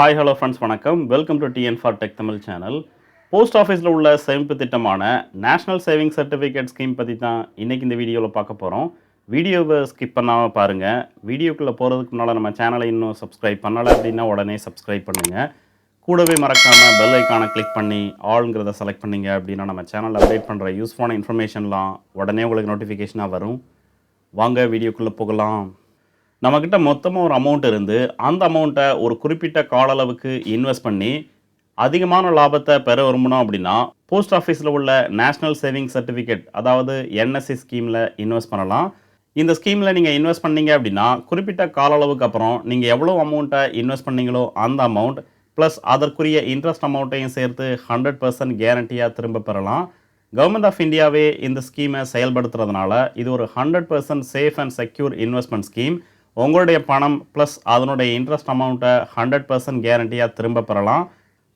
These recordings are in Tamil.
ஹாய் ஹலோ ஃப்ரெண்ட்ஸ் வணக்கம். Welcome to TN for tech Tamil channel post ஆஃபீஸில் உள்ள சேமிப்பு திட்டமான நேஷனல் சேவிங் சர்டிஃபிகேட் ஸ்கீம் பற்றி தான் இன்றைக்கி இந்த வீடியோவில் பார்க்க போகிறோம் வீடியோவை ஸ்கிப் பண்ணாமல் பாருங்கள் வீடியோக்குள்ளே போகிறதுக்கு முன்னால் நம்ம சேனலை இன்னும் சப்ஸ்கிரைப் பண்ணலை அப்படின்னா உடனே சப்ஸ்கிரைப் பண்ணுங்கள் கூடவே மறக்காமல் பெல் ஐக்கானை கிளிக் பண்ணி ஆளுங்கிறத செலக்ட் பண்ணீங்க அப்படின்னா நம்ம சேனலில் அப்டேட் பண்ணுற யூஸ்ஃபுல்லான இன்ஃபர்மேஷன்லாம் உடனே உங்களுக்கு நோட்டிஃபிகேஷனாக வரும். வாங்க வீடியோக்குள்ளே போகலாம். நம்மக்கிட்ட மொத்தமாக ஒரு அமௌண்ட் இருந்து அந்த அமௌண்ட்டை ஒரு குறிப்பிட்ட கால அளவுக்கு இன்வெஸ்ட் பண்ணி அதிகமான லாபத்தை பெற விரும்பணும் அப்படின்னா போஸ்ட் ஆஃபீஸில் உள்ள நேஷ்னல் சேவிங் சர்டிஃபிகேட் அதாவது என்எஸ்சி ஸ்கீமில் இன்வெஸ்ட் பண்ணலாம். இந்த ஸ்கீமில் நீங்கள் இன்வெஸ்ட் பண்ணீங்க அப்படின்னா குறிப்பிட்ட கால அளவுக்கு அப்புறம் நீங்கள் எவ்வளோ அமௌண்ட்டை இன்வெஸ்ட் பண்ணீங்களோ அந்த அமௌண்ட் ப்ளஸ் அதற்குரிய இன்ட்ரெஸ்ட் அமௌண்ட்டையும் சேர்த்து ஹண்ட்ரட் பர்சன்ட் கேரண்டியாக திரும்ப பெறலாம். கவர்மெண்ட் ஆஃப் இந்தியாவே இந்த ஸ்கீமை செயல்படுத்துறதுனால இது ஒரு hundred percent safe and secure investment scheme உங்களுடைய பணம் ப்ளஸ் அதனுடைய இன்ட்ரெஸ்ட் அமௌண்ட்டை ஹண்ட்ரட் பர்சன்ட் கேரண்டியாக திரும்ப பெறலாம்.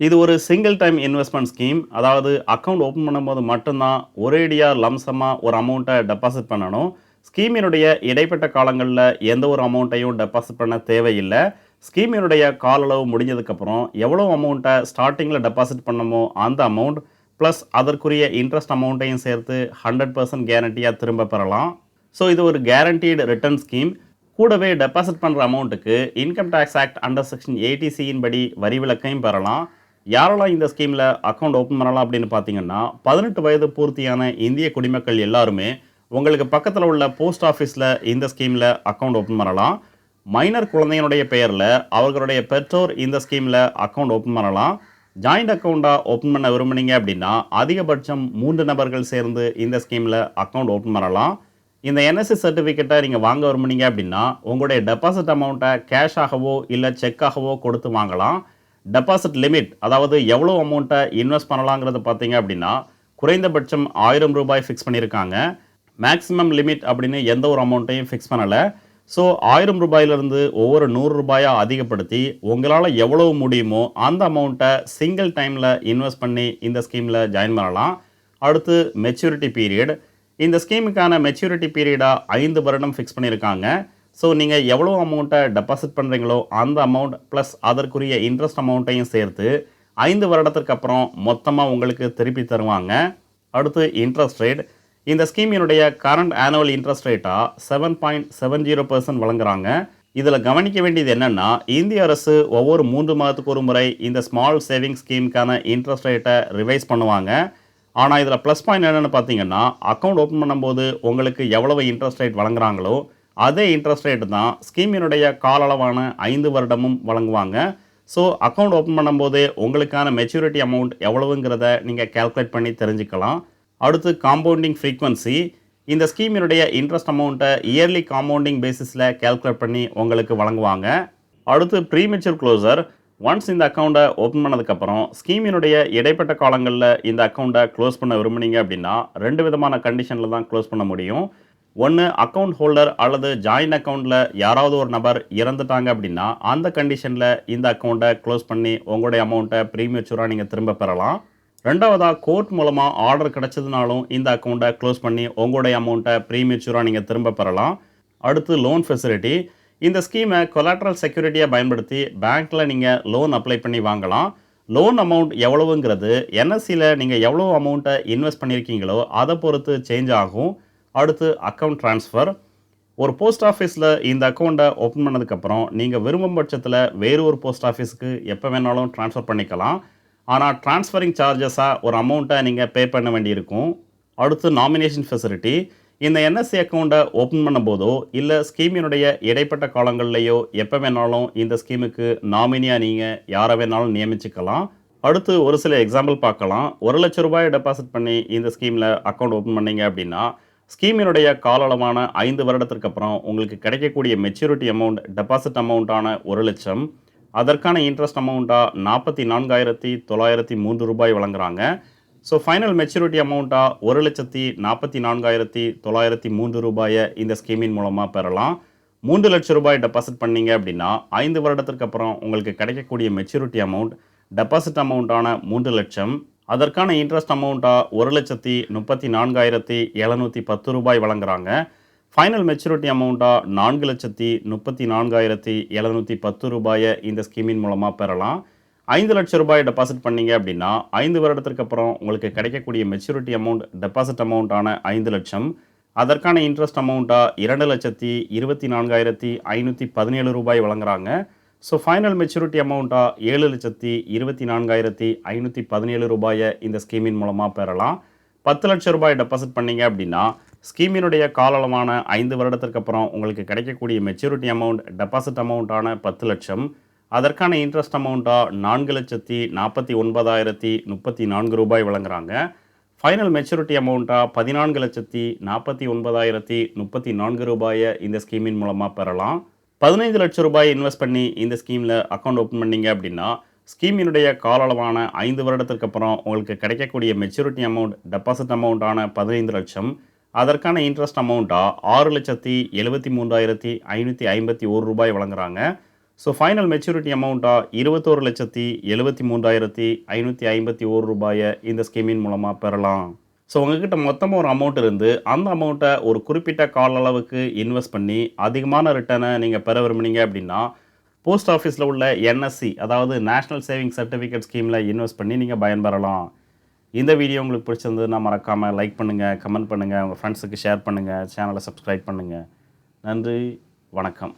இது ஒரு சிங்கிள் டைம் இன்வெஸ்ட்மெண்ட் ஸ்கீம் அதாவது அக்கௌண்ட் ஓப்பன் பண்ணும்போது மட்டும்தான் ஒரேடியாக லம்சமாக ஒரு அமௌண்ட்டை டெபாசிட் பண்ணணும். ஸ்கீமினுடைய இடைப்பட்ட காலங்களில் எந்த ஒரு அமௌண்ட்டையும் டெபாசிட் பண்ண தேவையில்லை. ஸ்கீமினுடைய கால அளவு முடிஞ்சதுக்கப்புறம் எவ்வளோ அமௌண்ட்டை ஸ்டார்டிங்கில் டெபாசிட் பண்ணமோ அந்த அமௌண்ட் ப்ளஸ் அதற்குரிய இன்ட்ரெஸ்ட் அமௌண்ட்டையும் சேர்த்து ஹண்ட்ரட் பர்சன்ட் கேரண்டியாக திரும்ப பெறலாம். ஸோ இது ஒரு கேரண்டீடு ரிட்டர்ன் ஸ்கீம் கூடவே டெபாசிட் பண்ணுற அமௌண்ட்டுக்கு income tax act under section எயிட்டிசியின் படி வரி விலக்கையும் பெறலாம். யாரெல்லாம் இந்த ஸ்கீமில் அக்கௌண்ட் ஓப்பன் பண்ணலாம் அப்படின்னு பார்த்தீங்கன்னா பதினெட்டு வயது பூர்த்தியான இந்திய குடிமக்கள் எல்லாருமே உங்களுக்கு பக்கத்தில் உள்ள போஸ்ட் ஆஃபீஸில் இந்த ஸ்கீமில் அக்கௌண்ட் ஓப்பன் பண்ணலாம். மைனர் குழந்தையினுடைய பெயரில் அவர்களுடைய பெற்றோர் இந்த ஸ்கீமில் அக்கௌண்ட் ஓப்பன் பண்ணலாம். ஜாயிண்ட் அக்கௌண்ட்டாக ஓப்பன் பண்ண விரும்புனீங்க அப்படின்னா அதிகபட்சம் மூன்று நபர்கள் சேர்ந்து இந்த ஸ்கீமில் அக்கௌண்ட் ஓப்பன் பண்ணலாம். இந்த என்எஸ்சி சர்டிஃபிகேட்டை நீங்கள் வாங்க விரும்புனீங்க அப்படின்னா உங்களுடைய டெபாசிட் அமௌண்ட்டை கேஷாகவோ இல்லை செக்காகவோ கொடுத்து வாங்கலாம். டெபாசிட் லிமிட் அதாவது எவ்வளோ அமௌண்ட்டை இன்வெஸ்ட் பண்ணலாங்கிறது பார்த்தீங்க அப்படின்னா குறைந்தபட்சம் ஆயிரம் ரூபாய் ஃபிக்ஸ் பண்ணியிருக்காங்க. மேக்ஸிமம் லிமிட் அப்படின்னு எந்த ஒரு அமௌண்ட்டையும் ஃபிக்ஸ் பண்ணலை. ஸோ ஆயிரம் ரூபாயிலிருந்து ஒவ்வொரு நூறு ரூபாயாக அதிகப்படுத்தி உங்களால் எவ்வளவு முடியுமோ அந்த அமௌண்ட்டை சிங்கிள் டைமில் இன்வெஸ்ட் பண்ணி இந்த ஸ்கீமில் ஜாயின் பண்ணலாம். அடுத்து மெச்சூரிட்டி பீரியட் இந்த ஸ்கீமுக்கான மெச்சூரிட்டி பீரியடாக ஐந்து வருடம் ஃபிக்ஸ் பண்ணியிருக்காங்க. ஸோ நீங்கள் எவ்வளோ அமௌண்ட்டை டெபாசிட் பண்ணுறீங்களோ அந்த அமௌண்ட் ப்ளஸ் அதற்குரிய இன்ட்ரெஸ்ட் அமௌண்ட்டையும் சேர்த்து ஐந்து வருடத்திற்கு அப்புறம் மொத்தமாக உங்களுக்கு திருப்பி தருவாங்க. அடுத்து இன்ட்ரெஸ்ட் ரேட் இந்த ஸ்கீமினுடைய கரண்ட் ஆனுவல் இன்ட்ரெஸ்ட் ரேட்டாக seven point seven zero percent வழங்குறாங்க. இதில் கவனிக்க வேண்டியது என்னென்னா இந்திய அரசு ஒவ்வொரு மூன்று மாதத்துக்கு ஒரு முறை இந்த ஸ்மால் சேவிங் ஸ்கீமுக்கான இன்ட்ரெஸ்ட் ரேட்டை ரிவைஸ் பண்ணுவாங்க. ஆனால் இதில் ப்ளஸ் பாயிண்ட் என்னென்னு பார்த்தீங்கன்னா அக்கௌண்ட் ஓப்பன் பண்ணும்போது உங்களுக்கு எவ்வளவு இன்ட்ரெஸ்ட் ரேட் வழங்குறாங்களோ அதே இன்ட்ரெஸ்ட் ரேட் தான் ஸ்கீமினுடைய கால அளவான ஐந்து வருடமும் வழங்குவாங்க. ஸோ அக்கௌண்ட் ஓப்பன் பண்ணும்போது உங்களுக்கான மெச்சூரிட்டி அமௌண்ட் எவ்வளவுங்கிறத நீங்கள் கால்குலேட் பண்ணி தெரிஞ்சுக்கலாம். அடுத்து காம்பவுண்டிங் ஃப்ரீக்வன்சி இந்த ஸ்கீமினுடைய இன்ட்ரெஸ்ட் அமௌண்ட்டை இயர்லி காம்பவுண்டிங் பேசிஸில் கால்குலேட் பண்ணி உங்களுக்கு வழங்குவாங்க. அடுத்து ப்ரீமெச்சூர் க்ளோசர் ஒன்ஸ் இந்த அக்கௌண்ட்டை ஓப்பன் பண்ணதுக்கப்புறம் ஸ்கீமினுடைய இடைப்பட்ட காலங்களில் இந்த அக்கௌண்ட்டை க்ளோஸ் பண்ண விரும்புனீங்க அப்படின்னா ரெண்டு விதமான கண்டிஷனில் தான் க்ளோஸ் பண்ண முடியும். ஒன்று அக்கௌண்ட் ஹோல்டர் அல்லது ஜாயின் அக்கௌண்ட்டில் யாராவது ஒரு நபர் இறந்துட்டாங்க அப்படின்னா அந்த கண்டிஷனில் இந்த அக்கௌண்ட்டை க்ளோஸ் பண்ணி உங்களுடைய அமௌண்ட்டை ப்ரீமியச்சூராக நீங்கள் திரும்ப பெறலாம். ரெண்டாவதாக கோர்ட் மூலமாக ஆர்டர் கிடச்சதுனாலும் இந்த அக்கௌண்ட்டை க்ளோஸ் பண்ணி உங்களுடைய அமௌண்ட்டை ப்ரீமியச்சூராக நீங்கள் திரும்ப பெறலாம். அடுத்து லோன் ஃபெசிலிட்டி இந்த ஸ்கீமை கொலாட்ரல் செக்யூரிட்டியாக பயன்படுத்தி பேங்க்கில் நீங்கள் லோன் அப்ளை பண்ணி வாங்கலாம். லோன் அமௌண்ட் எவ்வளவுங்கிறது என்எஸ்சியில் நீங்கள் எவ்வளோ அமௌண்ட்டை இன்வெஸ்ட் பண்ணியிருக்கீங்களோ அதை பொறுத்து சேஞ்ச் ஆகும். அடுத்து அக்கௌண்ட் ட்ரான்ஸ்ஃபர் ஒரு போஸ்ட் ஆஃபீஸில் இந்த அக்கௌண்ட்டை ஓப்பன் பண்ணதுக்கப்புறம் நீங்கள் விரும்பும் பட்சத்தில் வேறு ஒரு போஸ்ட் ஆஃபீஸுக்கு எப்போ வேணாலும் ட்ரான்ஸ்ஃபர் பண்ணிக்கலாம். ஆனால் ட்ரான்ஸ்ஃபரிங் சார்ஜஸாக ஒரு அமௌண்ட்டை நீங்கள் பே பண்ண வேண்டியிருக்கும். அடுத்து நாமினேஷன் ஃபெசிலிட்டி இந்த என்எஸ்சி அக்கௌண்ட்டை ஓப்பன் பண்ணும்போதோ இல்லை ஸ்கீமினுடைய இடைப்பட்ட காலங்கள்லையோ எப்போ வேணாலும் இந்த ஸ்கீமுக்கு நாமினியாக நீங்கள் யாரை வேணாலும் நியமிச்சுக்கலாம். அடுத்து ஒரு சில எக்ஸாம்பிள் பார்க்கலாம். ஒரு லட்ச ரூபாய் டெபாசிட் பண்ணி இந்த ஸ்கீமில் அக்கௌண்ட் ஓப்பன் பண்ணீங்க அப்படின்னா ஸ்கீமினுடைய கால அளவான ஐந்து வருடத்திற்கு அப்புறம் உங்களுக்கு கிடைக்கக்கூடிய மெச்சூரிட்டி அமௌண்ட் டெபாசிட் அமௌண்ட்டான ஒரு லட்சம். அதற்கான இன்ட்ரெஸ்ட் அமௌண்ட்டாக நாற்பத்தி நான்காயிரத்தி தொள்ளாயிரத்தி மூன்று ரூபாய் வழங்குறாங்க. ஸோ ஃபைனல் மெச்சூரிட்டி அமௌண்ட்டாக ஒரு லட்சத்தி நாற்பத்தி நான்காயிரத்தி தொள்ளாயிரத்தி மூன்று ரூபாயை இந்த ஸ்கீமின் மூலமாக பெறலாம். மூன்று லட்சம் ரூபாய் டெபாசிட் பண்ணீங்க அப்படின்னா ஐந்து வருடத்திற்கு அப்புறம் உங்களுக்கு கிடைக்கக்கூடிய மெச்சூரிட்டி அமௌண்ட் டெபாசிட் அமௌண்ட்டான மூன்று லட்சம். அதற்கான இன்ட்ரெஸ்ட் அமௌண்ட்டாக ஒரு லட்சத்தி முப்பத்தி நான்காயிரத்தி எழுநூற்றி பத்து ரூபாய் வழங்குறாங்க. ஃபைனல் மெச்சூரிட்டி அமௌண்ட்டாக நான்கு லட்சத்தி முப்பத்தி நான்காயிரத்தி எழுநூற்றி பத்து ரூபாயை இந்த ஸ்கீமின் மூலமாக பெறலாம். ஐந்து லட்சம் ரூபாய் டெபாசிட் பண்ணீங்க அப்படின்னா ஐந்து வருடத்திற்கு அப்புறம் உங்களுக்கு கிடைக்கக்கூடிய மெச்சூரிட்டி அமௌண்ட் டெபாசிட் அமௌண்ட்டான ஐந்து லட்சம். அதற்கான இன்ட்ரெஸ்ட் அமௌண்ட்டாக இரண்டு லட்சத்தி இருபத்தி நான்காயிரத்தி ஐநூற்றி பதினேழு ரூபாய் வழங்குறாங்க. ஸோ ஃபைனல் மெச்சூரிட்டி அமௌண்ட்டாக ஏழு லட்சத்தி இருபத்தி நான்காயிரத்தி ஐநூற்றி பதினேழு ரூபாயை இந்த ஸ்கீமின் மூலமாக பெறலாம். பத்து லட்சம் ரூபாய் டெபாசிட் பண்ணீங்க அப்படின்னா ஸ்கீமினுடைய காலளவான ஐந்து வருடத்திற்கு அப்புறம் உங்களுக்கு கிடைக்கக்கூடிய மெச்சூரிட்டி அமௌண்ட் டெபாசிட் அமௌண்ட்டான பத்து லட்சம். அதற்கான இன்ட்ரெஸ்ட் அமௌண்ட்டாக நான்கு லட்சத்தி நாற்பத்தி ஒன்பதாயிரத்தி முப்பத்தி நான்கு ரூபாய் வழங்குறாங்க. ஃபைனல் மெச்சூரிட்டி அமௌண்ட்டாக பதினான்கு லட்சத்தி நாற்பத்தி ஒன்பதாயிரத்தி முப்பத்தி நான்கு ரூபாயை இந்த ஸ்கீமின் மூலமாக பெறலாம். பதினைந்து லட்சம் ரூபாய் இன்வெஸ்ட் பண்ணி இந்த ஸ்கீமில் அக்கௌண்ட் ஓப்பன் பண்ணீங்க அப்படின்னா ஸ்கீமினுடைய கால அளவான ஐந்து வருடத்திற்கு அப்புறம் உங்களுக்கு கிடைக்கக்கூடிய மெச்சூரிட்டி அமௌண்ட் டெபாசிட் அமௌண்ட்டான பதினைந்து லட்சம். அதற்கான இன்ட்ரெஸ்ட் அமௌண்ட்டாக ஆறு லட்சத்தி எழுபத்தி மூன்றாயிரத்தி ஐநூற்றி ஐம்பத்தி ஒரு ரூபாய் வழங்குறாங்க. ஸோ ஃபைனல் மெச்சூரிட்டி அமௌண்ட்டாக இருபத்தோரு லட்சத்தி எழுபத்தி மூன்றாயிரத்தி ஐநூற்றி ஐம்பத்தி ஒரு ரூபாயை இந்த ஸ்கீமின் மூலமாக பெறலாம். ஸோ உங்ககிட்ட மொத்தமாக ஒரு அமௌண்ட் இருந்து அந்த அமௌண்ட்டை ஒரு குறிப்பிட்ட கால அளவுக்கு இன்வெஸ்ட் பண்ணி அதிகமான ரிட்டர்னை நீங்கள் பெற விரும்புனீங்க அப்படின்னா போஸ்ட் ஆஃபீஸில் உள்ள என்எஸ்சி அதாவது நேஷ்னல் சேவிங் சர்டிஃபிகேட் ஸ்கீமில் இன்வெஸ்ட் பண்ணி நீங்கள் பயன்பெறலாம். இந்த வீடியோ உங்களுக்கு பிடிச்சிருந்ததுன்னா மறக்காமல் லைக் பண்ணுங்கள் கமெண்ட் பண்ணுங்கள் உங்கள் ஃப்ரெண்ட்ஸுக்கு ஷேர் பண்ணுங்கள் சேனலை சப்ஸ்கிரைப் பண்ணுங்கள் நன்றி வணக்கம்.